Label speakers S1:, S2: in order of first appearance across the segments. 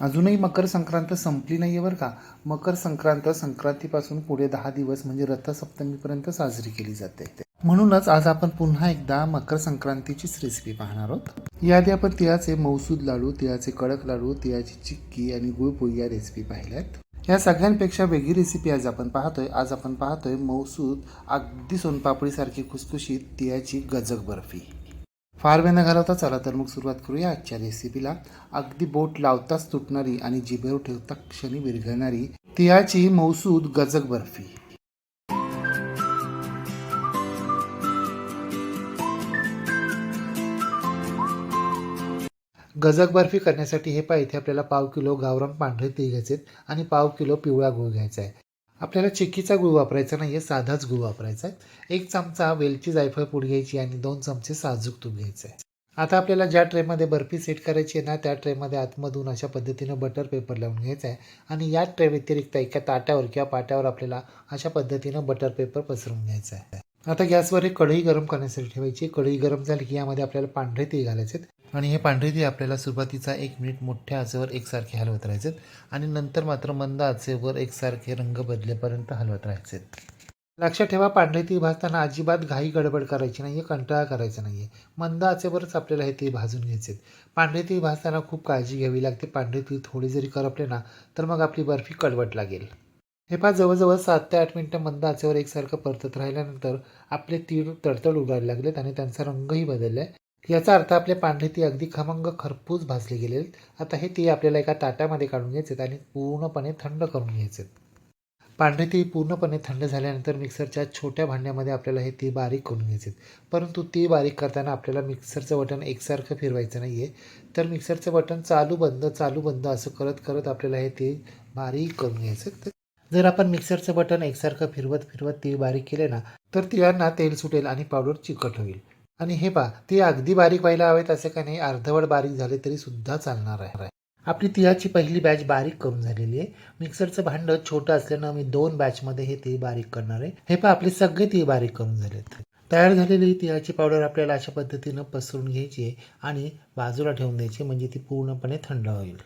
S1: अजूनही मकर संक्रांत संपली नाही आहे बरं का. मकर संक्रांत संक्रांतीपासून पुढे दहा दिवस म्हणजे रथसप्तमीपर्यंत साजरी केली जाते. म्हणूनच आज आपण पुन्हा एकदा मकर संक्रांतीचीच रेसिपी पाहणार आहोत. याआधी आपण तिळाचे मौसूद लाडू तिळाचे कडक लाडू तिळाची चिक्की आणि गुळपोळी या रेसिपी पाहिल्यात या सगळ्यांपेक्षा वेगळी रेसिपी आज आपण पाहतोय. आज आपण पाहतोय मौसूद अगदी सोनपापडीसारखी खुसखुशीत तिळाची गजक बर्फी फार वेळ न घालवता चला तर मग सुरुवात करूया आजच्या रेसिपीला अगदी बोट लावताच तुटणारी आणि जिभेवर ठेवता क्षणी विरघळणारी तिळाची मौसूद गजक बर्फी. गजक बर्फी करण्यासाठी हे पाहिजे आपल्याला पाव किलो गावरान पांढरे तीळ घ्यायचे आणि पाव किलो पिवळा गूळ घ्यायचा आहे. आपल्याला चिक्कीचा गुळ वापरायचा नाही आहे साधाच गुळ वापरायचा आहे. एक चमचा वेलची जायफळ पूड घ्यायची आणि दोन चमचे साजूक तूप घ्यायचं. आहे आता आपल्याला ज्या ट्रेमध्ये बर्फी सेट करायची आहे ना त्या ट्रेमध्ये आतमधून अशा पद्धतीनं बटर पेपर लावून घ्यायचा आहे आणि या ट्रे व्यतिरिक्त एका ताट्यावर किंवा पाट्यावर आपल्याला अशा पद्धतीनं बटर पेपर पसरून घ्यायचा आहे. आता गॅसवर एक कढई गरम करण्यासाठी ठेवायची. कढई गरम झाली की यामध्ये आपल्याला पांढरे तीळ घालायचे आणि हे पांढरे तीळ आपल्याला सुरुवातीचा एक मिनिट मोठ्या आचेवर एकसारखे हलवत राहायचे आणि नंतर मात्र मंद आचेवर एकसारखे रंग बदलेपर्यंत हलवत राहायचे लक्षात ठेवा पांढरे तीळ भाजताना अजिबात घाई गडबड करायची नाही आहे कंटाळा करायचा नाही आहे मंद आचेवरच आपल्याला हे तीळ भाजून घ्यायचे पांढरे तीळ भाजताना खूप काळजी घ्यावी लागते. पांढरे तीळ थोडी जरी करपले ना तर मग आपली बर्फी कडवट लागेल. हे पहा जवळजवळ सात ते आठ मिनटं मंद आचेवर एकसारखं परतत राहिल्यानंतर आपले तीळ तडतड उगायला लागलेत आणि त्यांचा रंगही बदलला आहे याचा अर्थ आपले पांढरे ती अगदी खमंग खरपूस भाजले गेले आता हे ती आपल्याला एका ताटामध्ये काढून घ्यायचे आणि पूर्णपणे थंड करून घ्यायचे पांढरे तीळ पूर्णपणे थंड झाल्यानंतर मिक्सरच्या छोट्या भांड्यामध्ये आपल्याला हे तीळ बारीक करून घ्यायचे परंतु तीळ बारीक करताना आपल्याला मिक्सरचं बटन एकसारखं फिरवायचं नाही आहे तर मिक्सरचं बटन चालू बंद चालू बंद असं करत करत आपल्याला हे तीळ बारीक करून घ्यायचं जर आपण मिक्सरचं बटन एकसारखं फिरवत फिरवत तीळ बारीक केले ना तर तिळांना तेल सुटेल आणि पावडर चिकट होईल. आणि हे पहा ते अगदी बारीक व्हायला हवेत असे का नाही अर्धवट बारीक झाले तरी सुद्धा चालणार आहे. आपली तिळाची पहिली बॅच बारीक करून झालेली आहे. मिक्सरचं भांडं छोटं असल्यानं मी दोन बॅचमध्ये हे तीळ बारीक करणार आहे. हे पहा आपले सगळे तीळ बारीक करून झालेत तयार झालेली तिळाची पावडर आपल्याला अशा पद्धतीनं पसरून घ्यायची आहे आणि बाजूला ठेवून द्यायची म्हणजे ती पूर्णपणे थंड होईल.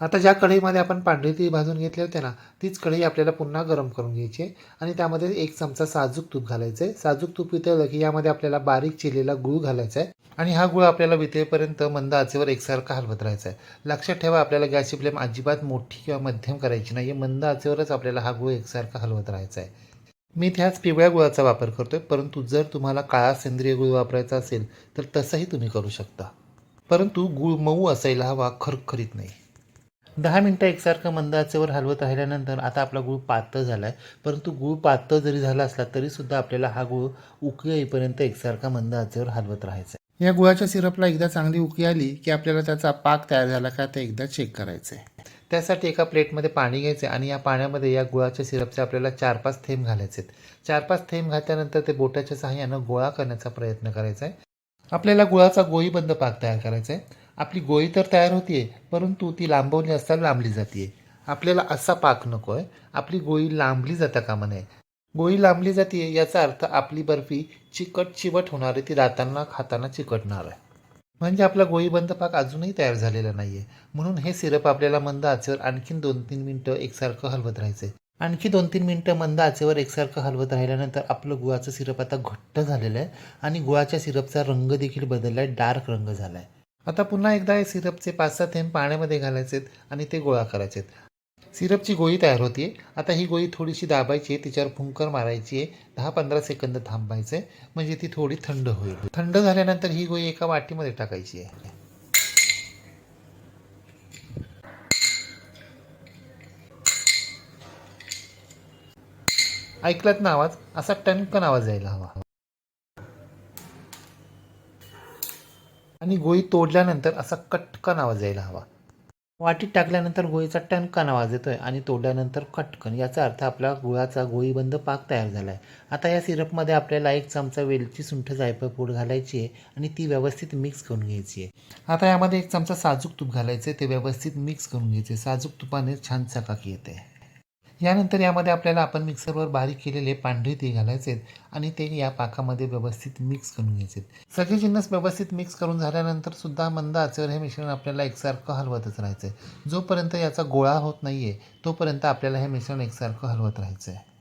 S1: आता ज्या कढईमध्ये आपण पांढरी ती भाजून घेतले होते ना तीच कढई आपल्याला पुन्हा गरम करून घ्यायची आहे. आणि त्यामध्ये एक चमचा साजूक तूप घालायचं आहे. साजूक तूप वितळलं की यामध्ये आपल्याला बारीक चिरलेला गूळ घालायचा आहे. आणि हा गुळ आपल्याला वितळेपर्यंत मंद आचेवर एकसारखा हलवत राहायचा आहे. लक्षात ठेवा आपल्याला गॅसची फ्लेम अजिबात मोठी किंवा मध्यम करायची नाही मंद आचेवरच आपल्याला हा गुळ एकसारखा हलवत राहायचा आहे. मी त्याच पिवळ्या गुळाचा वापर करतोय परंतु जर तुम्हाला काळा सेंद्रिय गुळ वापरायचा असेल तर तसंही तुम्ही करू शकता. परंतु गुळ मऊ असायला हवा खरखरीत नाही. दहा मिनटं एकसारखं मंद आचेवर हलवत राहिल्यानंतर आता आपला गूळ पातळ झाला आहे परंतु गूळ पातळ जरी झाला असला तरीसुद्धा आपल्याला हा गूळ उकी येईपर्यंत एकसारखा मंद आचेवर हलवत राहायचा आहे या गुळाच्या सिरपला एकदा चांगली उकळी आली की आपल्याला त्याचा पाक तयार झाला का ते एकदा चेक करायचं आहे त्यासाठी एका प्लेटमध्ये पाणी घ्यायचे आणि या पाण्यामध्ये या गुळाच्या सिरपचे आपल्याला चार पाच थेंब घालायचे आहेत चार पाच थेंब घातल्यानंतर ते बोटाच्या सहाय्यानं गोळा करण्याचा प्रयत्न करायचा आहे आपल्याला गुळाचा गोळीबंद पाक तयार करायचा आहे आपली गोळी तर तयार होते परंतु ती लांबवली असता लांबली जाते आपल्याला असा पाक नको आहे आपली गोळी लांबली जाता कामा नये. गोळी लांबली जाते याचा अर्थ आपली बर्फी चिकट चिवट होणार आहे ती दातांना खाताना चिकटणार आहे. म्हणजे आपला गोळीबंद पाक अजूनही तयार झालेला नाही आहे म्हणून हे सिरप आपल्याला मंद आचेवर आणखीन दोन तीन मिनटं एकसारखं हलवत राहायचं आहे आणखी दोन तीन मिनटं मंद आचेवर एकसारखं हलवत राहिल्यानंतर आपलं गुळाचं सिरप आता घट्ट झालेलं आहे आणि गुळाच्या सिरपचा रंग देखील बदलला आहे डार्क रंग झाला आहे आता पुन्हा एकदा हे सिरपचे पाच सहा थेंब पाण्यामध्ये घालायचे आणि ते गोळा करायचे सिरपची गोळी तयार होती आता ही गोळी थोडीशी दाबायची आहे. तिच्यावर फुंकर मारायची आहे. दहा पंधरा सेकंद थांबायचं आहे म्हणजे ती थोडी थंड होईल. थंड झाल्यानंतर ही गोळी एका वाटीमध्ये टाकायची आहे. ऐकलात ना आवाज? असा टणकन आवाज यायला हवा. आणि गोळी तोडल्यानंतर असा कटकन आवाज यायला हवा. वाटीत टाकल्यानंतर गोळीचा टणकन आवाज आहे आणि तोडल्यानंतर कटकन याचा अर्थ आपला गुळाचा गोळीबंद पाक तयार झाला आहे आता या सिरपमध्ये आपल्याला एक चमचा वेलची सुंठ जायफळ पूड घालायची आहे आणि ती व्यवस्थित मिक्स करून घ्यायची आहे. आता यामध्ये एक चमचा साजूक तूप घालायचं आहे ते व्यवस्थित मिक्स करून घ्यायचे साजूक तुपाने छान चकाकी येते. यानंतर यामध्ये आपल्याला आपण मिक्सरवर बारीक केलेले पांढरे ते घालायचे आहेत आणि ते या पाकामध्ये व्यवस्थित मिक्स करून घ्यायचे आहेत सगळे जिन्नस व्यवस्थित मिक्स करून झाल्यानंतर सुद्धा मंद आचेवर हे मिश्रण आपल्याला एकसारखं हलवतच राहायचं आहे जोपर्यंत याचा गोळा होत नाही आहे तोपर्यंत आपल्याला हे मिश्रण एकसारखं हलवत राहायचं आहे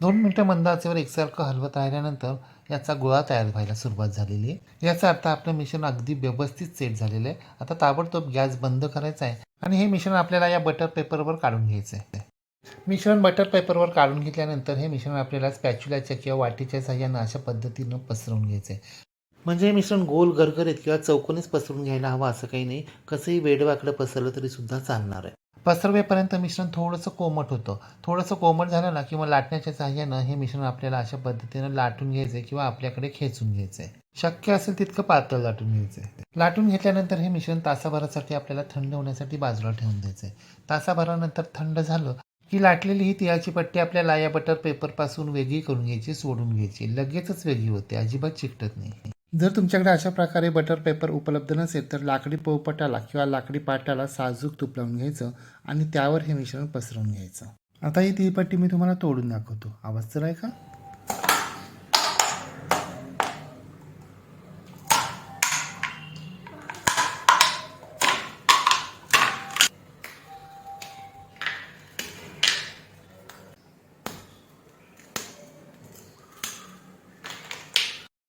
S1: दोन मिनटं मंद आचेवर एकसारखं हलवत राहिल्यानंतर याचा गोळा तयार व्हायला सुरुवात झालेली आहे. याचा अर्थ आपलं मिश्रण अगदी व्यवस्थित सेट झालेलं आहे. आता ताबडतोब गॅस बंद करायचा आहे आणि हे मिश्रण आपल्याला या बटर पेपरवर काढून घ्यायचं आहे मिश्रण बटर पेपरवर काढून घेतल्यानंतर हे मिश्रण आपल्याला स्पॅच्युलाच्या किंवा वाटीच्या साह्यानं अशा पद्धतीनं पसरवून घ्यायचं आहे म्हणजे हे मिश्रण गोल गरगरीत किंवा चौकोनीच पसरून घ्यायला हवं असं काही नाही. कसंही वेडवाकडं पसरलं तरी सुद्धा चालणार आहे. पसरवेपर्यंत मिश्रण थोडंसं कोमट होतं. थोडंसं कोमट झालं ना किंवा लाटण्याच्या साह्यानं हे मिश्रण आपल्याला अशा पद्धतीनं लाटून घ्यायचं आहे किंवा आपल्याकडे खेचून घ्यायचं आहे शक्य असेल तितकं पातळ लाटून घ्यायचं आहे लाटून घेतल्यानंतर हे मिश्रण तासाभरासाठी आपल्याला थंड होण्यासाठी बाजूला ठेवून द्यायचं आहे तासाभरानंतर थंड झालं की लाटलेली ही तिळाची पट्टी आपल्याला या बटर पेपरपासून वेगळी करून घ्यायची सोडून घ्यायची. लगेचच वेगळी होते अजिबात चिकटत नाही. जर तुमच्याकडे अशा प्रकारे बटर पेपर उपलब्ध नसेल तर लाकडी पोपटाला किंवा लाकडी पाटाला साजूक तूप लावून घ्यायचं आणि त्यावर हे मिश्रण पसरवून घ्यायचं. आता ही तिळपट्टी मी तुम्हाला तोडून दाखवतो. आवाज तर आहे का?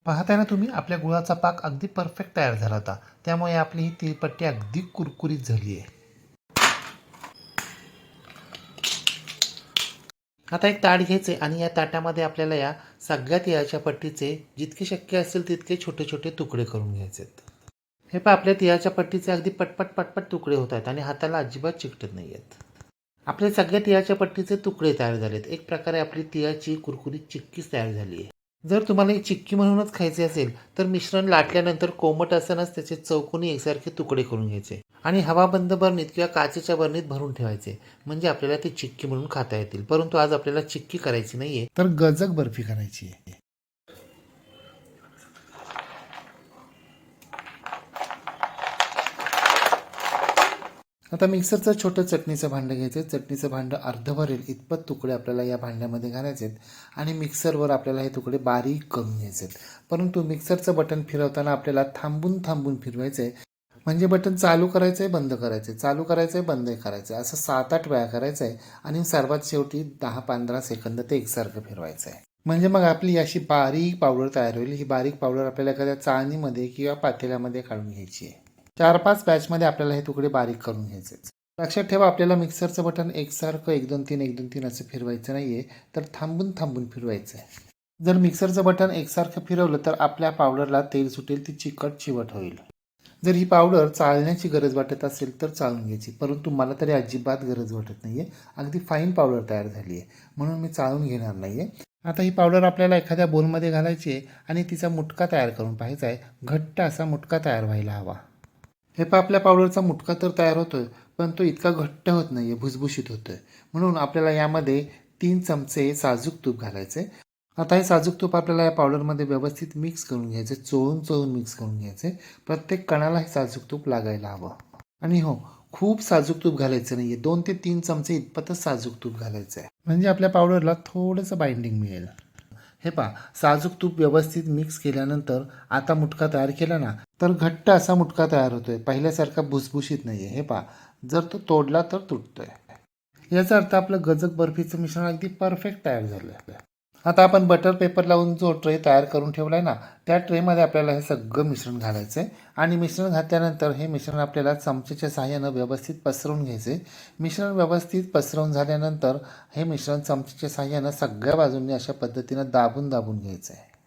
S1: पाहताय ना तुम्ही आपल्या गुळाचा पाक अगदी परफेक्ट तयार झाला होता. त्यामुळे आपली ही तिळपट्टी अगदी कुरकुरीत झाली आहे. आता एक ताट घ्यायचे आणि या ताटामध्ये आपल्याला या सगळ्या तिळाच्या पट्टीचे जितके शक्य असेल तितके छोटे छोटे तुकडे करून घ्यायचे हे पहा आपल्या तिळाच्या पट्टीचे अगदी पटपट पटपट तुकडे होत आहेत आणि हाताला अजिबात चिकटत नाही आहेत. आपल्या सगळ्या तिळाच्या पट्टीचे तुकडे तयार झालेत. एक प्रकारे आपली तिळाची कुरकुरीत चिक्कीच तयार झाली आहे. जर तुम्हाला ही चिक्की म्हणूनच खायचे असेल तर मिश्रण लाटल्यानंतर कोमट असतानाच त्याचे चौकोनी एकसारखे तुकडे करून घ्यायचे आणि हवाबंद बरणीत किंवा काचेच्या बरणीत भरून ठेवायचे. म्हणजे आपल्याला ती चिक्की म्हणून खाता येतील. परंतु आज आपल्याला चिक्की करायची नाहीये तर गजक बर्फी करायची. आहे आता मिक्सरचं छोटं चटणीचं भांडं घ्यायचं. चटणीचं भांडं अर्ध भरेल इतपत तुकडे आपल्याला या भांड्यामध्ये घालायचे आहेत. आणि मिक्सरवर आपल्याला हे तुकडे बारीक करून घ्यायचे आहेत. परंतु मिक्सरचं बटन फिरवताना आपल्याला थांबून थांबून फिरवायचं आहे म्हणजे बटन चालू करायचं आहे बंद करायचं आहे चालू करायचं आहे बंद करायचं आहे असं सात आठ वेळा करायचं आहे आणि सर्वात शेवटी दहा पंधरा सेकंद ते एकसारखं फिरवायचं आहे म्हणजे मग आपली अशी बारीक पावडर तयार होईल. ही बारीक पावडर आपल्याला एखाद्या चाळणीमध्ये किंवा पातेल्यामध्ये काढून घ्यायची आहे. चार पाच बॅचमध्ये आपल्याला हे तुकडे बारीक करून घ्यायचे लक्षात ठेवा आपल्याला मिक्सरचं बटन एकसारखं एक दोन तीन एक दोन तीन असं फिरवायचं नाही आहे तर थांबून थांबून फिरवायचं आहे. जर मिक्सरचं बटन एकसारखं फिरवलं तर आपल्या पावडरला तेल सुटेल ती चिकट चिवट होईल. जर ही पावडर चाळण्याची गरज वाटत असेल तर चाळून घ्यायची. परंतु मला तरी अजिबात गरज वाटत नाही आहे अगदी फाईन पावडर तयार झाली आहे म्हणून मी चाळून घेणार नाही आहे आता ही पावडर आपल्याला एखाद्या बोलमध्ये घालायची आहे आणि तिचा मुटका तयार करून पाहायचा आहे. घट्ट असा मुटका तयार व्हायला हवा. हे पहा आपल्या पावडरचा मुटका तर तयार होतोय पण तो इतका घट्ट होत नाही आहे भुसभुशीत होतोय. म्हणून आपल्याला यामध्ये तीन चमचे साजूक तूप घालायचे आता हे साजूक तूप आपल्याला या पावडरमध्ये व्यवस्थित मिक्स करून घ्यायचे चोळून चोळून मिक्स करून घ्यायचे प्रत्येक कणाला हे साजूक तूप लागायला हवं. आणि हो खूप साजूक तूप घालायचं नाही आहे दोन ते तीन चमचे इतपतच साजूक तूप घालायचं आहे म्हणजे आपल्या पावडरला थोडंसं बाइंडिंग मिळेल. हे पहा साजूक तूप व्यवस्थित मिक्स केल्यानंतर आता मुटका तयार केला ना तर घट्ट असा मुटका तयार होतोय. पहिल्यासारखा भुसभुशीत नाही आहे हे पहा. जर तो तोडला तर तुटतोय. याचा अर्थ आपलं गजक बर्फीचं मिश्रण अगदी परफेक्ट तयार झालं आता आपण बटर पेपर लावून जो ट्रे तयार करून ठेवला आहे ना त्या ट्रेमध्ये आपल्याला हे सगळं मिश्रण घालायचं आहे आणि मिश्रण घातल्यानंतर हे मिश्रण आपल्याला चमचेच्या सहाय्यानं व्यवस्थित पसरवून घ्यायचे मिश्रण व्यवस्थित पसरवून झाल्यानंतर हे मिश्रण चमचेच्या सहाय्यानं सगळ्या बाजूंनी अशा पद्धतीनं दाबून दाबून घ्यायचं आहे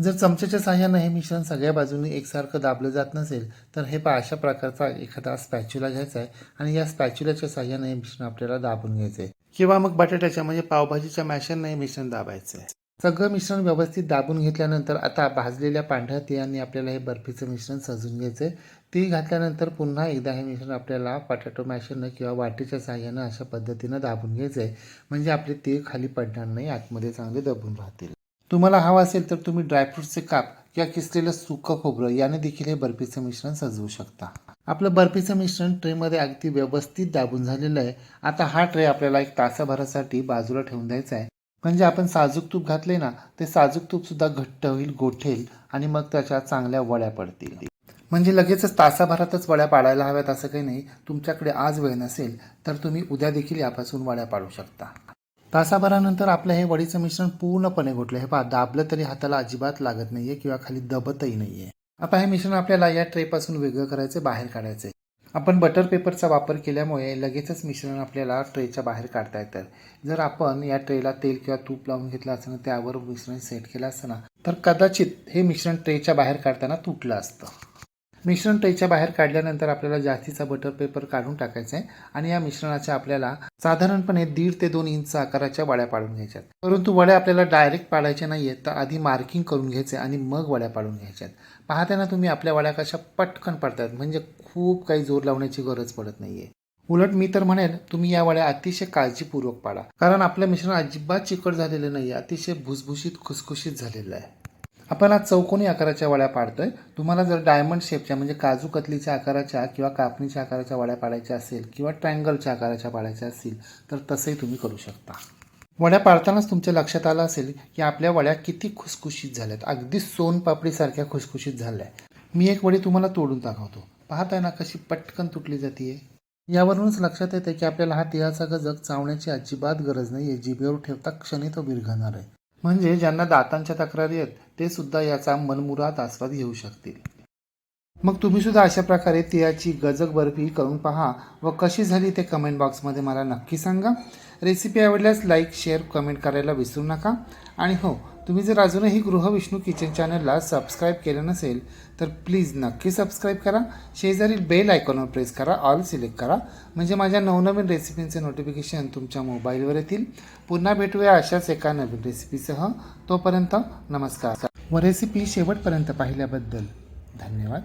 S1: जर चमच्याच्या साह्यानं हे मिश्रण सगळ्या बाजूंनी एकसारखं दाबलं जात नसेल तर हे पा अशा प्रकारचा एखादा स्पॅच्युला घ्यायचा आहे आणि या स्पॅच्युलाच्या साह्यानं हे मिश्रण आपल्याला दाबून घ्यायचं आहे किंवा मग बटाट्याच्या म्हणजे पावभाजीच्या मॅशरनं हे मिश्रण दाबायचं आहे सगळं मिश्रण व्यवस्थित दाबून घेतल्यानंतर आता भाजलेल्या पांढऱ्या तिळांनी आपल्याला हे बर्फीचं मिश्रण सजून घ्यायचं आहे ती घातल्यानंतर पुन्हा एकदा हे मिश्रण आपल्याला बटाटो मॅशरनं किंवा वाटीच्या साह्यानं अशा पद्धतीनं दाबून घ्यायचं आहे म्हणजे आपले तीळ खाली पडणार नाही आतमध्ये चांगले दबून राहतील. तुम्हाला हवं असेल तर तुम्ही ड्रायफ्रूटचे काप किंवा किसलेलं सुकं खोबरं याने देखील हे बर्फीचं मिश्रण सजवू शकता. आपलं बर्फीचं मिश्रण ट्रेमध्ये अगदी व्यवस्थित दाबून झालेलं आहे. आता हा ट्रे आपल्याला एक तासाभरासाठी बाजूला ठेवून द्यायचा आहे. म्हणजे आपण साजूक तूप घातले ना ते साजूक तूप सुद्धा घट्ट होईल गोठेल आणि मग त्याच्या चांगल्या वड्या पडतील. म्हणजे लगेचच तासाभरातच वड्या पाडायला हव्यात असं काही नाही. तुमच्याकडे आज वेळ नसेल तर तुम्ही उद्या देखील यापासून वड्या पाडू शकता. तासाभरानंतर आपलं हे वडीचं मिश्रण पूर्णपणे घोटलं. हे पहा दाबलं तरी हाताला अजिबात लागत नाहीये किंवा खाली दबतही नाहीये. आता हे मिश्रण आपल्याला या ट्रेपासून वेगळं करायचं बाहेर काढायचं आहे आपण बटर पेपरचा वापर केल्यामुळे लगेचच मिश्रण आपल्याला ट्रेच्या बाहेर काढता येतं. जर आपण या ट्रेला तेल किंवा तूप लावून घेतलं असतं ना त्यावर मिश्रण सेट केलं असतं ना तर कदाचित हे मिश्रण ट्रेच्या बाहेर काढताना तुटलं असतं. मिश्रण टईच्या बाहेर काढल्यानंतर आपल्याला जास्तीचा बटर पेपर काढून टाकायचा आहे. आणि या मिश्रणाच्या आपल्याला साधारणपणे दीड ते दोन इंच आकाराच्या वड्या पाडून घ्यायच्यात. परंतु वड्या आपल्याला डायरेक्ट पाडायच्या नाही आहेत तर आधी मार्किंग करून घ्यायचे आणि मग वड्या पाडून घ्यायच्यात. पाहताना तुम्ही आपल्या वड्या कशा पटकन पाडतात. म्हणजे खूप काही जोर लावण्याची गरज पडत नाहीये. उलट मी तर म्हणेल तुम्ही या वड्या अतिशय काळजीपूर्वक पाडा. कारण आपलं मिश्रण अजिबात चिकट झालेलं नाही अतिशय भुसभुशीत खुसखुशीत झालेलं आहे. आपण आज चौकोनी आकाराच्या वड्या पाडतोय. तुम्हाला जर डायमंड शेपच्या म्हणजे काजू कतलीच्या आकाराच्या किंवा कापणीच्या आकाराच्या वड्या पाडायच्या असेल किंवा ट्रँगलच्या आकाराच्या पाडायच्या असतील तर तसंही तुम्ही करू शकता. वड्या पाडतानाच तुमच्या लक्षात आलं असेल की आपल्या वड्या किती खुसखुशीत झाल्यात. अगदी सोनपापडीसारख्या खुसखुशीत झाल्या. मी एक वडी तुम्हाला तोडून दाखवतो. पाहताय ना कशी पटकन तुटली जाते यावरूनच लक्षात येते की आपल्याला हा तिळाचा गजक चावण्याची अजिबात गरज नाही आहे जिभेवर ठेवता क्षणी तो विरघळणार आहे. म्हणजे ज्यांना दातांच्या तक्रारी आहेत ते सुद्धा याचा मनमुराद आस्वाद घेऊ शकतील. मग तुम्ही सुद्धा अशा प्रकारे तिळाची गजक बर्फी करून पहा व कशी झाली ते कमेंट बॉक्समध्ये मला नक्की सांगा. रेसिपी आवडल्यास लाईक शेअर कमेंट करायला विसरू नका. आणि हो तुम्ही जर अजूनही गृहविष्णू किचन चॅनलला सबस्क्राईब केलं नसेल तर प्लीज नक्की सबस्क्राईब करा. शेजारील बेल आयकॉनवर प्रेस करा ऑल सिलेक्ट करा. म्हणजे माझ्या नवनवीन रेसिपींचे नोटिफिकेशन तुमच्या मोबाईलवर येतील. पुन्हा भेटूया अशाच एका नवीन रेसिपीसह तोपर्यंत नमस्कार. व रेसिपी शेवटपर्यंत पाहिल्याबद्दल धन्यवाद.